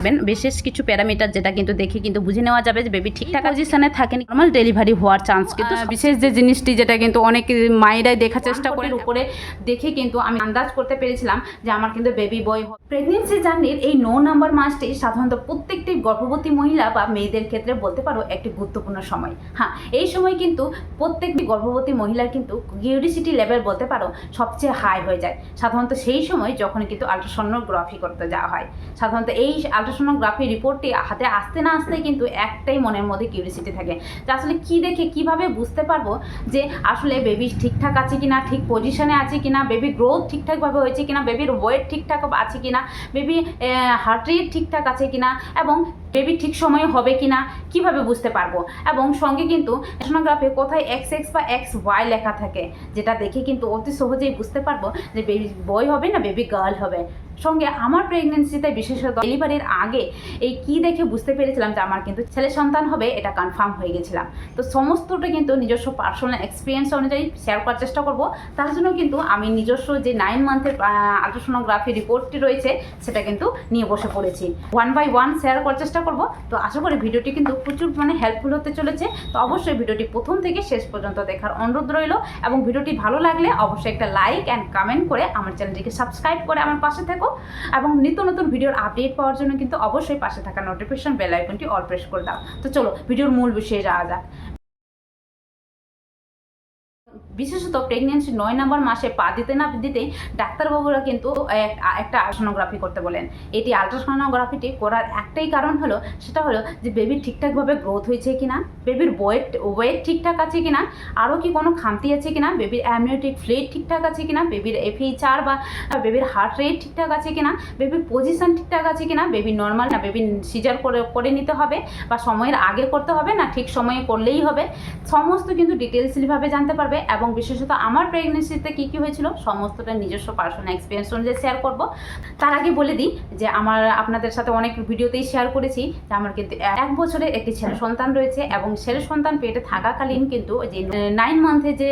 বিশেষ কিছু প্যারামিটার যেটা কিন্তু দেখে কিন্তু বুঝে নেওয়া যাবে যে বেবি ঠিকঠাক পজিশনে থাকে নর্মাল ডেলিভারি হওয়ার চান্স কিন্তু বিশেষ যে জিনিসটি যেটা কিন্তু অনেক মায়েরাই দেখার চেষ্টা করে উপরে দেখে কিন্তু আমি আন্দাজ করতে পেরেছিলাম যে আমার কিন্তু বেবি বয় প্রেগনেন্সি জার্নির এই ন নাম্বার মাসটি সাধারণত প্রত্যেকটি গর্ভবতী মহিলা বা মেয়েদের ক্ষেত্রে বলতে পারো একটি গুরুত্বপূর্ণ সময়। হ্যাঁ এই সময় কিন্তু প্রত্যেকটি গর্ভবতী মহিলার কিন্তু কিউরিসিটি লেভেল বলতে পারো সবচেয়ে হাই হয়ে যায়। সাধারণত সেই সময় যখন কিন্তু আলট্রাসোনোগ্রাফি করতে যাওয়া হয়। সাধারণত এই আলট্রাসোনোগ্রাফি রিপোর্টটি হাতে আসতে না আসতে কিন্তু একটাই মনের মধ্যে কিউরিসিটি থাকে। যে আসলে কি দেখে কীভাবে বুঝতে পারব যে আসলে বেবি ঠিকঠাক আছে কি না ঠিক পজিশনে আছে কি না বেবি গ্রোথ ঠিকঠাকভাবে হয়েছে কি না বেবির ওয়েট ঠিকঠাক আছে কি না বেবি হার্ট রেট ঠিকঠাক আছে কি না এবং বেবি ঠিক সময়ে হবে কিনা কীভাবে বুঝতে পারব? এবং সঙ্গে কিন্তু সোনোগ্রাফে কোথায় এক্স এক্স বা এক্স ওয়াই লেখা থাকে, যেটা দেখে কিন্তু অতি সহজেই বুঝতে পারব যে বেবি বয় হবে না বেবি গার্ল হবে। সঙ্গে আমার প্রেগনেন্সিতে বিশেষত ডেলিভারির আগে এই কি দেখে বুঝতে পেরেছিলাম যে আমার কিন্তু ছেলে সন্তান হবে, এটা কনফার্ম হয়ে গেছিলাম। তো সমস্তটা কিন্তু নিজস্ব পার্সোনাল এক্সপিরিয়েন্স অনুযায়ী শেয়ার করার চেষ্টা করব। তার জন্য কিন্তু আমি নিজস্ব যে নাইন মান্থের আলট্রাসোনোগ্রাফি রিপোর্টটি রয়েছে, সেটা কিন্তু নিয়ে বসে পড়েছি। ওয়ান বাই ওয়ান শেয়ার করার চেষ্টা করব। তো আশা করি ভিডিওটি কিন্তু প্রচুর মানে হেল্পফুল হতে চলেছে। তো অবশ্যই ভিডিওটি প্রথম থেকে শেষ পর্যন্ত দেখার অনুরোধ রইল এবং ভিডিওটি ভালো লাগলে অবশ্যই একটা লাইক অ্যান্ড কমেন্ট করে আমার চ্যানেলটিকে সাবস্ক্রাইব করে আমার পাশে থাকো। এবং নিত্য নতুন ভিডিওর আপডেট পাওয়ার জন্য কিন্তু অবশ্যই পাশে থাকা নোটিফিকেশন বেল আইকনটি অল প্রেস করে দাও। তো চলো, ভিডিওর মূল বিষয়ে যাওয়া যাক। বিশেষত প্রেগনেন্সি নয় নম্বর মাসে পা দিতে না দিতে ডাক্তারবাবুরা কিন্তু এক- একটা আলট্রাসোনোগ্রাফি করতে বলেন। এটি আলট্রাসোনোগ্রাফিটি করার একটাই কারণ হলো, সেটা হলো যে বেবির ঠিকঠাকভাবে গ্রোথ হয়েছে কি না বেবির ওয়েট ওয়েট ঠিকঠাক আছে কি না আরও কি কোনো খামতি আছে কি না বেবির অ্যামিউনিটিক ফ্লুইড ঠিকঠাক আছে কি না বেবির এফএইচআর বা বেবির হার্ট রেট ঠিকঠাক আছে কি না বেবির পজিশন ঠিকঠাক আছে কি না বেবি নর্মাল না বেবি সিজার করে করে নিতে হবে বা সময়ের আগে করতে হবে না ঠিক সময়ে করলেই হবে, সমস্ত কিন্তু ডিটেলসলিভাবে জানতে পারবে এবং বিশেষত আমার প্রেগনেন্সিতে কী কী হয়েছিল? সমস্তটা নিজস্ব পার্সোনাল এক্সপিরিয়েন্স অনুযায়ী শেয়ার করব। তার আগে বলে দিই যে আমার আপনাদের সাথে অনেক ভিডিওতেই শেয়ার করেছি যে আমার কিন্তু এক বছরের একটি ছেলে সন্তান রয়েছে এবং ছেলে সন্তান পেটে থাকাকালীন কিন্তু যে নাইন মান্থে যে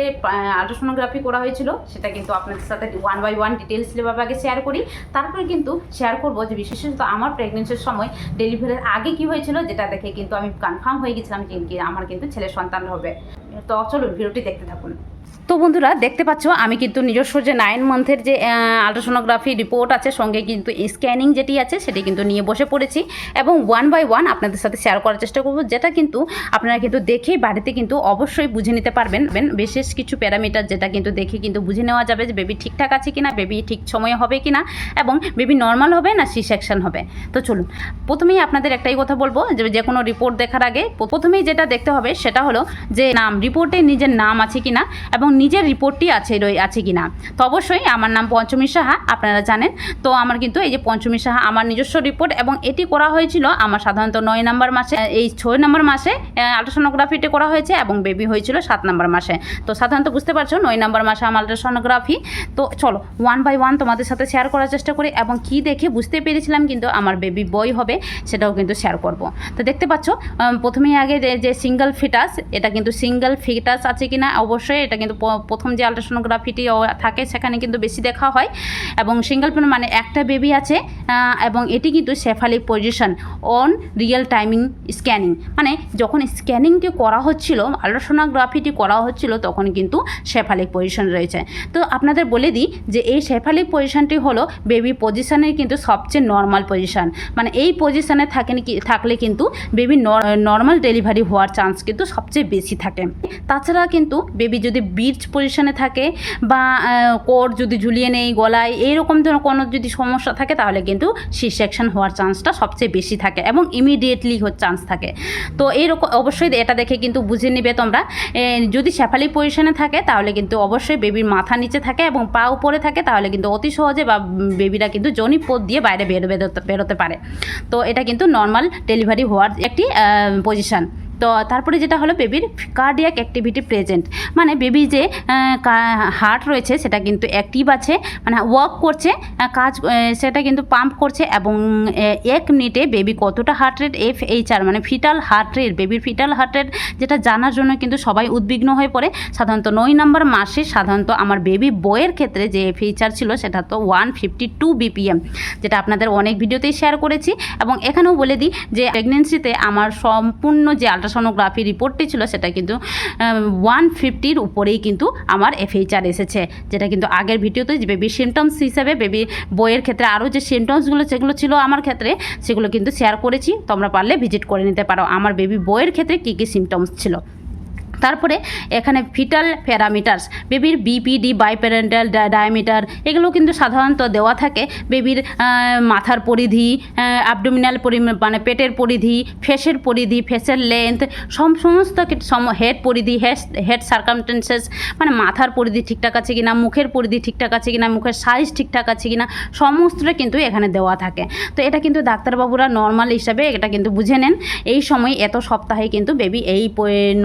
আল্ট্রাসোনোগ্রাফি করা হয়েছিল, সেটা কিন্তু আপনাদের সাথে ওয়ান বাই ওয়ান ডিটেলসলিভাবে আগে শেয়ার করি। তারপরে কিন্তু শেয়ার করব যে বিশেষত আমার প্রেগনেন্সির সময় ডেলিভারির আগে কি হয়েছিল, যেটা দেখে কিন্তু আমি কনফার্ম হয়ে গেছিলাম যে কি আমার কিন্তু ছেলে সন্তান হবে। তো চলুন, ভিডিওটি দেখতে থাকুন। তো বন্ধুরা, দেখতে পাচ্ছ, আমি কিন্তু নিজস্ব যে নাইন মান্থের যে আলট্রাসোনোগ্রাফি রিপোর্ট আছে, সঙ্গে কিন্তু স্ক্যানিং যেটি আছে, সেটি কিন্তু নিয়ে বসে পড়েছি এবং ওয়ান বাই ওয়ান আপনাদের সাথে শেয়ার করার চেষ্টা করব, যেটা কিন্তু আপনারা কিন্তু দেখেই বাড়িতে কিন্তু অবশ্যই বুঝে নিতে পারবেন। বেন- বিশেষ কিছু প্যারামিটার যেটা কিন্তু দেখে কিন্তু বুঝে নেওয়া যাবে যে বেবি ঠিকঠাক আছে কিনা বেবি ঠিক সময়ে হবে কিনা এবং বেবি নর্মাল হবে না সি সেকশন হবে। তো চলুন, প্রথমেই আপনাদের একটাই কথা বলব, যে যে কোনো রিপোর্ট দেখার আগে প্রথমেই যেটা দেখতে হবে সেটা হলো যে নাম রিপোর্টে নিজের নাম আছে কিনা এবং নিজের রিপোর্টটি আছে আছে কিনা। তো অবশ্যই আমার নাম পঞ্চমী সাহা, আপনারা জানেন। তো আমার কিন্তু এই যে পঞ্চমী সাহা, আমার নিজস্ব রিপোর্ট এবং এটি করা হয়েছিল আমার সাধারণত নয় নম্বর মাসে এই ছয় নম্বর মাসে আলট্রাসোনোগ্রাফিটি করা হয়েছে এবং বেবি হয়েছিল সাত নম্বর মাসে। তো সাধারণত বুঝতে পারছ, নয় নম্বর মাসে আমার আলট্রাসোনোগ্রাফি। তো চলো ওয়ান বাই ওয়ান তোমাদের সাথে শেয়ার করার চেষ্টা করি এবং কি দেখে বুঝতে পেরেছিলাম কিন্তু আমার বেবি বই হবে, সেটাও কিন্তু শেয়ার করব। তো দেখতে পাচ্ছ প্রথমেই আগে যে সিঙ্গেল ফিটাস এটা কিন্তু সিঙ্গেল ফিটাস আছে কিনা? অবশ্যই এটা কিন্তু প- প্রথম যে আলট্রাসোনোগ্রাফিটি থাকে সেখানে কিন্তু বেশি দেখা হয় এবং সিঙ্গেল মানে একটা বেবি আছে এবং এটি কিন্তু cephalic position on real timing scanning মানে যখন স্ক্যানিংটি করা হচ্ছিল আলট্রাসোনোগ্রাফিটি করা হচ্ছিল, তখন কিন্তু শেফালিক পজিশন রয়েছে। তো আপনাদের বলে দিই যে এই শেফালিক পজিশনটি হলো বেবি পজিশনের কিন্তু সবচেয়ে নর্মাল পজিশন মানে এই পজিশনে থাকেন কি, থাকলে কিন্তু বেবি নর্মাল ডেলিভারি হওয়ার চান্স কিন্তু সবচেয়ে বেশি থাকে। তাছাড়া কিন্তু বেবি যদি বিচ পজিশনে থাকে বা কোর যদি ঝুলিয়ে নেই গলায় এইরকম ধরনের কোনো যদি সমস্যা থাকে, তাহলে কিন্তু সি সেকশন হওয়ার চান্সটা সবচেয়ে বেশি থাকে এবং ইমিডিয়েটলি চান্স থাকে। তো এইরকম অবশ্যই এটা দেখে কিন্তু বুঝে নেবে তোমরা। যদি শেফালি পজিশনে থাকে, তাহলে কিন্তু অবশ্যই বেবির মাথা নিচে থাকে এবং পা উপরে থাকে, তাহলে কিন্তু অতি সহজে বা বেবিরা কিন্তু জনি পথ দিয়ে বাইরে বের বেরোতে বেরোতে পারে। তো এটা কিন্তু নর্মাল ডেলিভারি হওয়ার একটি পজিশন তো তারপরে যেটা হলো বেবির কার্ডিয়াক অ্যাক্টিভিটি প্রেজেন্ট মানে বেবি যে হার্ট রয়েছে সেটা কিন্তু অ্যাক্টিভ আছে মানে ওয়ার্ক করছে কাজ সেটা কিন্তু পাম্প করছে এবং এক মিনিটে বেবি কতটা heart rate F H R মানে ফিটাল হার্ট রেট বেবির ফিটাল হার্ট রেট যেটা জানার জন্য কিন্তু সবাই উদ্বিগ্ন হয়ে পড়ে। সাধারণত নয় নম্বর মাসে সাধারণত আমার বেবি বইয়ের ক্ষেত্রে যে ফিচার ছিল সেটা তো ওয়ান ফিফটি টু বিপিএম যেটা আপনাদের অনেক ভিডিওতেই শেয়ার করেছি। এবং এখানেও বলে দিই যে প্রেগনেন্সিতে আমার সম্পূর্ণ যে আলট্রাসোনোগ্রাফি রিপোর্টটি ছিল, সেটা কিন্তু ওয়ান ফিফটির উপরেই কিন্তু আমার এফএইচআর এসেছে, যেটা কিন্তু আগের ভিডিওতে যে বেবি সিমটমস হিসাবে বেবি বইয়ের ক্ষেত্রে আরও যে সিমটমসগুলো সেগুলো ছিল আমার ক্ষেত্রে, সেগুলো কিন্তু শেয়ার করেছি, তোমরা পারলে ভিজিট করে নিতে পারো, আমার বেবি বইয়ের ক্ষেত্রে কী কী সিমটমস ছিল। তারপরে এখানে ফিটাল প্যারামিটার্স বেবির বিপিডি বাইপ্যারেন্টাল ডায়ামিটার এগুলো কিন্তু সাধারণত দেওয়া থাকে। বেবির মাথার পরিধি অ্যাবডোমিনাল মানে পেটের পরিধি ফেসের পরিধি ফেসের লেন্থ সব সমস্ত হেড পরিধি হেড হেড সার্কামটেন্সেস মানে মাথার পরিধি ঠিকঠাক আছে কিনা, মুখের পরিধি ঠিকঠাক আছে কিনা, মুখের সাইজ ঠিকঠাক আছে কিনা, সমস্তটা কিন্তু এখানে দেওয়া থাকে। তো এটা কিন্তু ডাক্তারবাবুরা নর্মাল হিসাবে এটা কিন্তু বুঝে নেন। এই সময় এত সপ্তাহে কিন্তু বেবি এই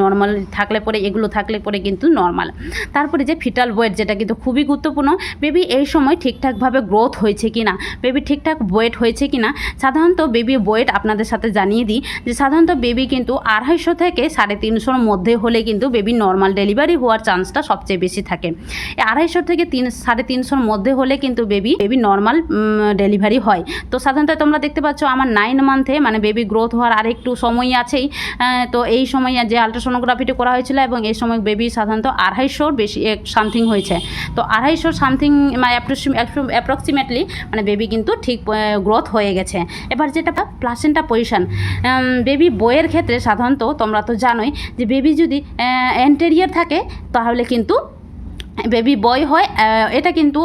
নর্মাল থাকলে পরে, এগুলো থাকলে পরে কিন্তু নর্মাল তারপরে যে ফিটাল ওয়েট যেটা কিন্তু খুবই গুরুত্বপূর্ণ বেবি এই সময় ঠিকঠাকভাবে গ্রোথ হয়েছে কি না বেবি ঠিকঠাক ওয়েট হয়েছে কি না সাধারণত বেবি ওয়েট আপনাদের সাথে জানিয়ে দিই, যে সাধারণত বেবি কিন্তু আড়াইশো থেকে সাড়ে তিনশোর মধ্যে হলে কিন্তু বেবি নর্মাল ডেলিভারি হওয়ার চান্সটা সবচেয়ে বেশি থাকে। আড়াইশো থেকে তিন, সাড়ে তিনশোর মধ্যে হলে কিন্তু বেবি বেবি নর্মাল ডেলিভারি হয়। তো সাধারণত তোমরা দেখতে পাচ্ছ, আমার নাইন মান্থে মানে বেবি গ্রোথ হওয়ার আরেকটু সময় আছেই। তো এই সময় যে আলট্রাসোনোগ্রাফিটি করা হয়েছিল এবং এই সময় বেবি সাধারণত আড়াইশোর বেশি সামথিং হয়েছে। তো আড়াইশো সামথিং মানে অ্যাপ্রক্সিমেটলি মানে বেবি কিন্তু ঠিক গ্রোথ হয়ে গেছে। এবার যেটা প্লাসেন্টা পজিশন বেবি বইয়ের ক্ষেত্রে সাধারণত তোমরা তো জানোই যে বেবি যদি এন্টেরিয়ার থাকে, তাহলে কিন্তু বেবি বয় হয় এটা কিন্তু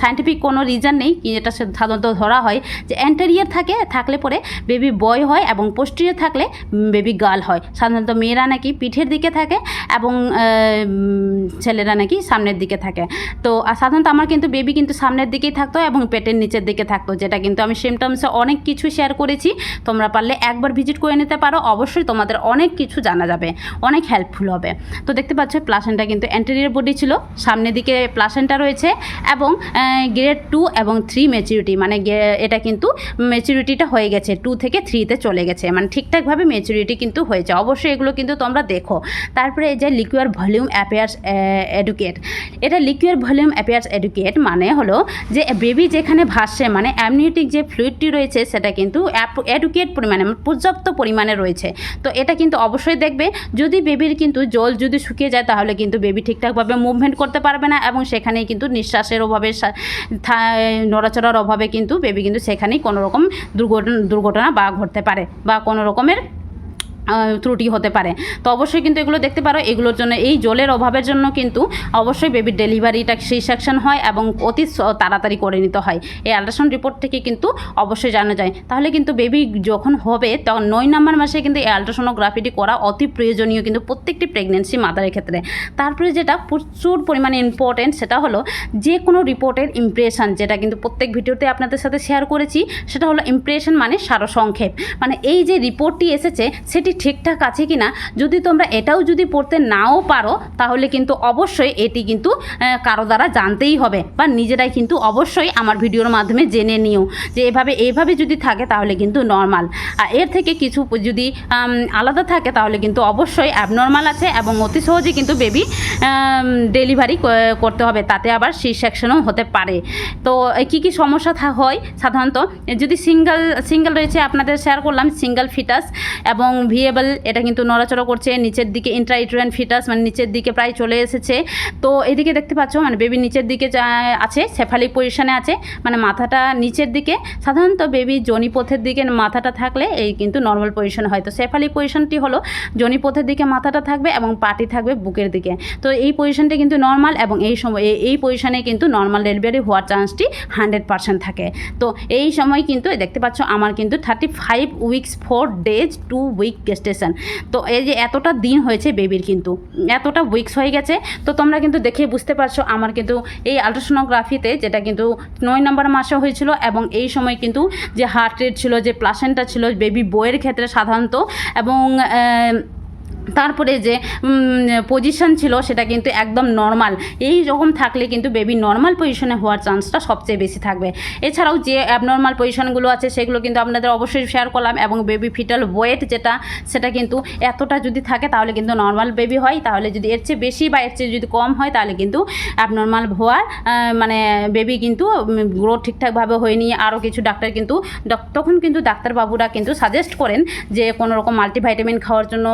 সায়েন্টিফিক কোনো রিজন নেই এটা সাধারণত ধরা হয় যে অ্যান্টেরিয়ার থাকে, থাকলে পরে বেবি বয় হয় এবং পোস্টিরিয়ার থাকলে বেবি গার্ল হয়। সাধারণত মেয়েরা নাকি পিঠের দিকে থাকে এবং ছেলেরা নাকি সামনের দিকে থাকে। তো সাধারণত আমার কিন্তু বেবি কিন্তু সামনের দিকেই থাকতো এবং পেটের নিচের দিকে থাকতো, যেটা কিন্তু আমি সিমটমসে অনেক কিছু শেয়ার করেছি। তোমরা পারলে একবার ভিজিট করে নিতে পারো, অবশ্যই তোমাদের অনেক কিছু জানা যাবে, অনেক হেল্পফুল হবে। তো দেখতে পাচ্ছ, প্লাসেন্টা কিন্তু অ্যান্টেরিয়ার বডি ছিল সামনের দিকে প্লাসেন্টা রয়েছে এবং গ্রেড টু এবং থ্রি ম্যাচুরিটি মানে এটা কিন্তু ম্যাচুরিটিটা হয়ে গেছে, টু থেকে থ্রিতে চলে গেছে মানে ঠিকঠাকভাবে ম্যাচুরিটি কিন্তু হয়েছে। অবশ্যই এগুলো কিন্তু তোমরা দেখো। তারপরে এই যে লিকুয়ার ভলিউম অ্যাপেয়ার্স এডুকেট এটা লিকুয়ার ভলিউম অ্যাপেয়ার্স এডুকেট মানে হলো যে বেবি যেখানে ভাসছে মানে অ্যামনিউটিক যে ফ্লুইডটি রয়েছে, সেটা কিন্তু এডুকেট পরিমাণে মানে পর্যাপ্ত পরিমাণে রয়েছে। তো এটা কিন্তু অবশ্যই দেখবে। যদি বেবির কিন্তু জল যদি শুকিয়ে যায়, তাহলে কিন্তু বেবি ঠিকঠাকভাবে মুভমেন্ট করতে পারবে না এবং সেখানেই কিন্তু নিঃশ্বাসের অভাবে নড়াচড়ার অভাবে কিন্তু বেবি কিন্তু সেখানেই কোনো রকম দুর্ঘটনা দুর্ঘটনা বা ঘটতে পারে বা কোনো রকমের ত্রুটি হতে পারে। তো অবশ্যই কিন্তু এগুলো দেখতে পারো। এগুলোর জন্য এই জলের অভাবের জন্য কিন্তু অবশ্যই বেবির ডেলিভারিটা সেই সেকশন হয় এবং অতি তাড়াতাড়ি করে নিতে হয়। এই আল্ট্রাসাউন্ড রিপোর্ট থেকে কিন্তু অবশ্যই জানা যায়। তাহলে কিন্তু বেবি যখন হবে, তখন নয় নম্বর মাসে কিন্তু এই আল্ট্রাসোনোগ্রাফিটি করা অতি প্রয়োজনীয় কিন্তু প্রত্যেকটি প্রেগনেন্সি মাদারের ক্ষেত্রে তারপরে যেটা প্রচুর পরিমাণে ইম্পর্টেন্ট সেটা হলো যে কোনো রিপোর্টের ইমপ্রেশন যেটা কিন্তু প্রত্যেক ভিডিওতে আপনাদের সাথে শেয়ার করেছি, সেটা হলো ইমপ্রেশন মানে সারসংক্ষেপ। মানে এই যে রিপোর্টটি এসেছে, সেটি ঠিকঠাক আছে কি না যদি তোমরা এটাও যদি পড়তে নাও পারো, তাহলে কিন্তু অবশ্যই এটি কিন্তু কারও দ্বারা জানতেই হবে বা নিজেরাই কিন্তু অবশ্যই আমার ভিডিওর মাধ্যমে জেনে নিও যে এভাবে এইভাবে যদি থাকে তাহলে কিন্তু নর্মাল আর এর থেকে কিছু যদি আলাদা থাকে তাহলে কিন্তু অবশ্যই অ্যাবনর্মাল আছে এবং অতি সহজে কিন্তু বেবি ডেলিভারি করতে হবে। তাতে আবার সি সেকশনও হতে পারে। তো কী কী সমস্যা থা- হয় সাধারণত? যদি সিঙ্গেল সিঙ্গেল রয়েছে, আপনাদের শেয়ার করলাম সিঙ্গেল ফিটাস এবং ভিএবল এটা কিন্তু নড়াচড়া করছে, নিচের দিকে ইন্ট্রাইট্রেন ফিটাস মানে নিচের দিকে প্রায় চলে এসেছে। তো এদিকে দেখতে পাচ্ছ মানে বেবি নিচের দিকে আছে সেফালিক পজিশনে আছে মানে মাথাটা নিচের দিকে। সাধারণত বেবি জনিপথের দিকে মাথাটা থাকলে এই কিন্তু নর্মাল পজিশন হয়। তো সেফালিক পজিশনটি হলো জনিপথের দিকে মাথাটা থাকবে এবং পাটি থাকবে বুকের দিকে। তো এই পজিশনটি কিন্তু নর্মাল এবং এই সময়, এই পজিশনে কিন্তু নর্মাল ডেলিভারি হওয়ার চান্সটি হান্ড্রেড পার্সেন্ট থাকে। তো এই সময় কিন্তু দেখতে পাচ্ছ, আমার কিন্তু thirty five weeks four days two week gestation তো এই যে এতটা দিন হয়েছে বেবির কিন্তু, এতটা উইক্স হয়ে গেছে, তো তোমরা কিন্তু দেখে বুঝতে পারছ আমার কিন্তু এই আলট্রাসোনোগ্রাফিতে যেটা কিন্তু নয় নম্বর মাসে হয়েছিল এবং এই সময় কিন্তু যে হার্ট রেট ছিল, যে প্লাসেন্টা ছিল বেবি বইয়ের ক্ষেত্রে সাধারণত এবং তারপরে যে পজিশন ছিল সেটা কিন্তু একদম নর্মাল এই রকম থাকলে কিন্তু বেবি নর্মাল পজিশনে হওয়ার চান্সটা সবচেয়ে বেশি থাকবে। এছাড়াও যে অ্যাবনর্মাল পজিশনগুলো আছে সেগুলো কিন্তু আপনাদের অবশ্যই শেয়ার করলাম এবং বেবি ফিটাল ওয়েট যেটা, সেটা কিন্তু এতটা যদি থাকে তাহলে কিন্তু নর্মাল বেবি হয়। তাহলে যদি এর চেয়ে বেশি বা এর চেয়ে যদি কম হয় তাহলে কিন্তু অ্যাবনর্মাল হওয়ার মানে বেবি কিন্তু গ্রোথ ঠিকঠাকভাবে হয়নি। আরও কিছু ডাক্তার কিন্তু, তখন কিন্তু ডাক্তারবাবুরা কিন্তু সাজেস্ট করেন যে কোনো রকম মাল্টিভাইটামিন খাওয়ার জন্য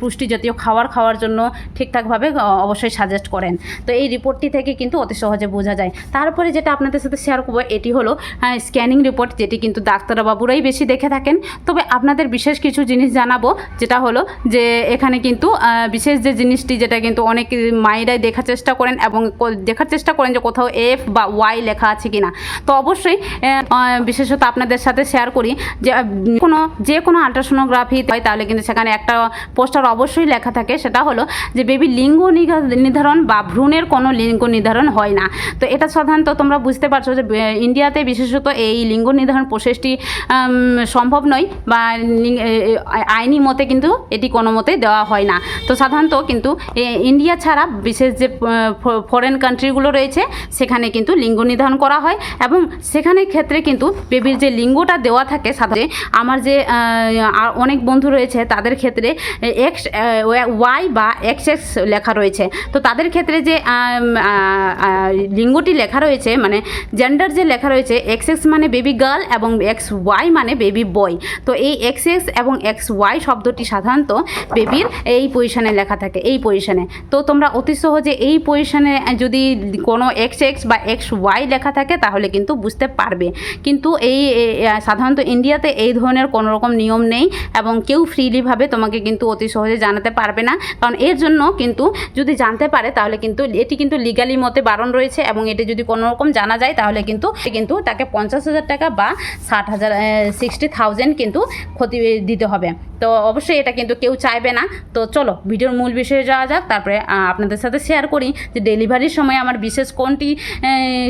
পুষ্টি জাতীয় খাবার খাওয়ার জন্য ঠিকঠাকভাবে অবশ্যই সাজেস্ট করেন। তো এই রিপোর্টটি থেকে কিন্তু অতি সহজে বোঝা যায়। তারপরে যেটা আপনাদের সাথে শেয়ার করব, এটি হলো স্ক্যানিং রিপোর্ট যেটি কিন্তু ডাক্তারবাবুরাই বেশি দেখে থাকেন। তবে আপনাদের বিশেষ কিছু জিনিস জানাব, যেটা হলো যে, এখানে কিন্তু বিশেষ যে জিনিসটি, যেটা কিন্তু অনেক মায়েরাই দেখার চেষ্টা করেন এবং কো- দেখার চেষ্টা করেন যে কোথাও এফ বা ওয়াই লেখা আছে কিনা। তো অবশ্যই বিশেষত আপনাদের সাথে শেয়ার করি যে, কোনো যে কোনো আল্ট্রাসোনোগ্রাফি হয় তাহলে কিন্তু সেখানে একটা পোস্টার অবশ্যই লেখা থাকে, সেটা হলো যে বেবি লিঙ্গ নির্ধারণ বা ভ্রূণের কোনো লিঙ্গ নির্ধারণ হয় না। তো এটা সাধারণত তোমরা বুঝতে পারছ যে ইন্ডিয়াতে বিশেষত এই লিঙ্গ নির্ধারণ প্রসেসটি সম্ভব নয় বা আইনি মতে কিন্তু এটি কোনো মতে দেওয়া হয় না। তো সাধারণত কিন্তু ইন্ডিয়া ছাড়া বিশেষ যে ফরেন কান্ট্রিগুলো রয়েছে, সেখানে কিন্তু লিঙ্গ নির্ধারণ করা হয় এবং সেখানে ক্ষেত্রে কিন্তু বেবির যে লিঙ্গটা দেওয়া থাকে, সাধারণত আমার যে অনেক বন্ধু রয়েছে, তাদের ক্ষেত্রে এক্স ওয়াই বা এক্স এক্স লেখা রয়েছে। তো তাদের ক্ষেত্রে যে লিঙ্গটি লেখা রয়েছে মানে জেন্ডার যে লেখা রয়েছে এক্স এক্স মানে বেবি গার্ল এবং এক্স ওয়াই মানে বেবি বয় তো এই এক্স এক্স এবং এক্স ওয়াই শব্দটি সাধারণত বেবির এই পজিশানে লেখা থাকে, এই পজিশানে তো তোমরা অতি সহজে এই পজিশানে যদি কোনো এক্স এক্স বা এক্স ওয়াই লেখা থাকে, তাহলে কিন্তু বুঝতে পারবে। কিন্তু এই সাধারণত ইন্ডিয়াতে এই ধরনের কোনো রকম নিয়ম নেই এবং কেউ ফ্রিলিভাবে তোমাকে কিন্তু অতি সহজে জানাতে পারবে না। কারণ এর জন্য কিন্তু যদি জানতে পারে, তাহলে কিন্তু এটি কিন্তু লিগালি মতে বারণ রয়েছে এবং এটি যদি কোনো রকম জানা যায়, তাহলে কিন্তু কিন্তু তাকে পঞ্চাশ হাজার টাকা বা ষাট হাজার সিক্সটি থাউজেন্ড কিন্তু ক্ষতি দিতে হবে। তো অবশ্যই এটা কিন্তু কেউ চাইবে না। তো চলো, ভিডিওর মূল বিষয়ে যাওয়া যাক, তারপরে আপনাদের সাথে শেয়ার করি যে ডেলিভারির সময় আমার বিশেষ কোনটি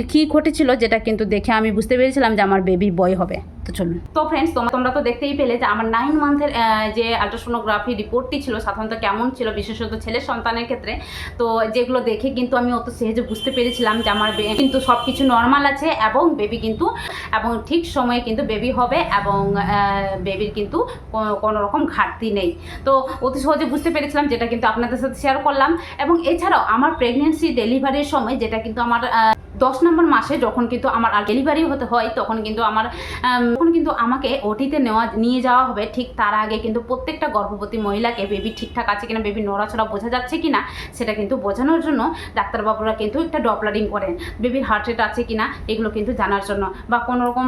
কী ঘটেছিল যেটা কিন্তু দেখে আমি বুঝতে পেরেছিলাম যে আমার বেবি বয় হবে। তো চলুন। তো ফ্রেন্ডস তোমরা তোমরা তো দেখতেই পেলে যে আমার নাইন মান্থের যে আল্ট্রাসোনোগ্রাফি রিপোর্টটি ছিল, সাধারণত কেমন ছিল, বিশেষত ছেলের সন্তানের ক্ষেত্রে, তো যেগুলো দেখে কিন্তু আমি অত সহজে বুঝতে পেরেছিলাম যে আমার কিন্তু সব কিছু নর্মাল আছে এবং বেবি কিন্তু, এবং ঠিক সময়ে কিন্তু বেবি হবে এবং বেবির কিন্তু কোনো- কোনো রকম ঘাটতি নেই। তো অতি সহজে বুঝতে পেরেছিলাম যেটা কিন্তু আপনাদের সাথে শেয়ার করলাম। এবং এছাড়াও আমার প্রেগনেন্সি ডেলিভারির সময় যেটা কিন্তু আমার দশ নম্বর মাসে যখন কিন্তু আমার আর ডেলিভারি হতে হয়, তখন কিন্তু আমার তখন কিন্তু আমাকে ওটিতে নেওয়া, নিয়ে যাওয়া হবে। ঠিক তার আগে কিন্তু প্রত্যেকটা গর্ভবতী মহিলাকে বেবি ঠিকঠাক আছে কিনা বেবি নড়াচড়া বোঝা যাচ্ছে কিনা, সেটা কিন্তু বোঝানোর জন্য ডাক্তারবাবুরা কিন্তু একটা ডপলারিং করেন। বেবির হার্ট রেট আছে কিনা, এগুলো কিন্তু জানার জন্য। বা কোনো রকম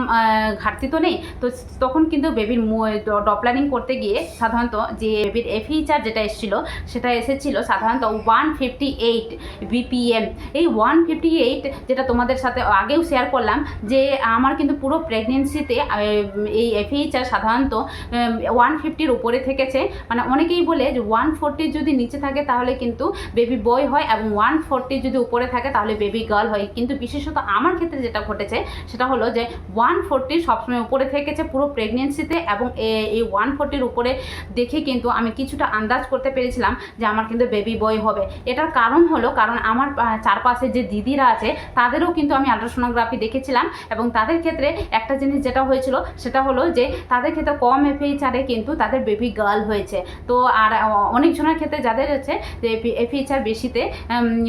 ঘাটতি তো নেই। তো তখন কিন্তু বেবির ডপলারিং করতে গিয়ে সাধারণত যে বেবির এফিচার যেটা এসেছিল, সেটা এসেছিল সাধারণত ওয়ান ফিফটি এইট বিপিএম এই ওয়ান ফিফটি এইট যেটা তোমাদের সাথে আগেও শেয়ার করলাম, যে আমার কিন্তু পুরো প্রেগনেন্সিতে এই এফএইচআর সাধারণত ওয়ান ফিফটির উপরে থেকেছে। মানে অনেকেই বলে যে ওয়ান ফোরটির যদি নিচে থাকে তাহলে কিন্তু বেবি বয় হয় এবং ওয়ান ফোরটি যদি উপরে থাকে তাহলে বেবি গার্ল হয়। কিন্তু বিশেষত আমার ক্ষেত্রে যেটা ঘটেছে, সেটা হলো যে ওয়ান ফোরটি সবসময় উপরে থেকেছে পুরো প্রেগনেন্সিতে এবং এই ওয়ান ফোরটির উপরে দেখে কিন্তু আমি কিছুটা আন্দাজ করতে পেরেছিলাম যে আমার কিন্তু বেবি বয় হবে। এটার কারণ হলো, কারণ আমার চারপাশে যে দিদিরা আছে তাদেরও কিন্তু আমি আল্ট্রাসোনোগ্রাফি দেখেছিলাম এবং তাদের ক্ষেত্রে একটা জিনিস যেটা হয়েছিল সেটা হলো যে তাদের ক্ষেত্রে কম এফএইচআরে কিন্তু তাদের বেবি গার্ল হয়েছে। তো আর অনেকজনের ক্ষেত্রে যাদের হচ্ছে যে এফএইচআর বেশিতে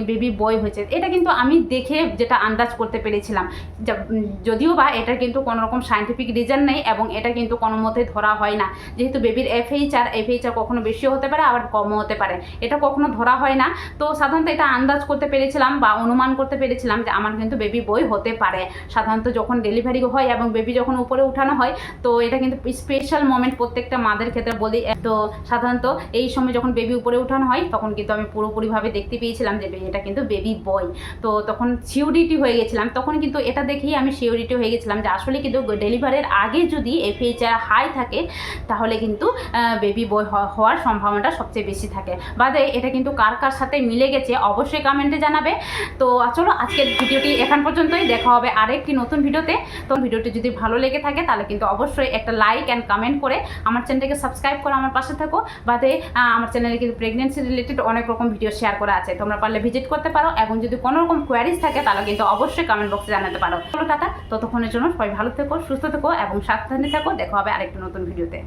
বেবি বয় হয়েছে। এটা কিন্তু আমি দেখে যেটা আন্দাজ করতে পেরেছিলাম। যদিও বা এটার কিন্তু কোনো রকম সায়েন্টিফিক রিজন নেই এবং এটা কিন্তু কোনো মতে ধরা হয় না। যেহেতু বেবির এফএইচআর এফএইচআর কখনো বেশিও হতে পারে, আবার কমও হতে পারে। এটা কখনো ধরা হয় না। তো সাধারণত এটা আন্দাজ করতে পেরেছিলাম বা অনুমান করতে পেরেছিলাম যে আমার কিন্তু বেবি বই হতে পারে। সাধারণত যখন ডেলিভারি হয় এবং বেবি যখন উপরে উঠানো হয়, তো এটা কিন্তু স্পেশাল মোমেন্ট প্রত্যেকটা মাদের ক্ষেত্রে বলি। তো সাধারণত এই সময় যখন বেবি উপরে উঠানো হয়, তখন কিন্তু আমি পুরোপুরিভাবে দেখতে পেয়েছিলাম যে এটা কিন্তু বেবি বয় তো তখন সিওরিটি হয়ে গেছিলাম। তখন কিন্তু এটা দেখেই আমি সিওরিটি হয়ে গেছিলাম যে আসলে কিন্তু ডেলিভারির আগে যদি এফএইচআর হাই থাকে, তাহলে কিন্তু বেবি বয় হওয়ার সম্ভাবনাটা সবচেয়ে বেশি থাকে। বাদে এটা কিন্তু কার কার সাথে মিলে গেছে, অবশ্যই কমেন্টে জানাবে। তো চলো আজকের ভিডিওটা ভিডিওটি এখান পর্যন্তই। দেখা হবে আরেকটি নতুন ভিডিওতে। তো ভিডিওটি যদি ভালো লেগে থাকে, তাহলে কিন্তু অবশ্যই একটা লাইক অ্যান্ড কমেন্ট করে আমার চ্যানেলটাকে সাবস্ক্রাইব করে আমার পাশে থাকো। বাদে আমার চ্যানেলে কিন্তু প্রেগনেন্সি রিলেটেড অনেক রকম ভিডিও শেয়ার করা আছে। তোমরা পারলে ভিজিট করতে পারো। এবং যদি কোনো রকম কোয়ারিজ থাকে, তাহলে কিন্তু অবশ্যই কমেন্ট বক্সে জানাতে পারো। চলো টাটা। ততক্ষণের জন্য সবাই ভালো থেকো, সুস্থ থেকো এবং সাবধানে থাকো। দেখা হবে আরেকটি নতুন ভিডিওতে।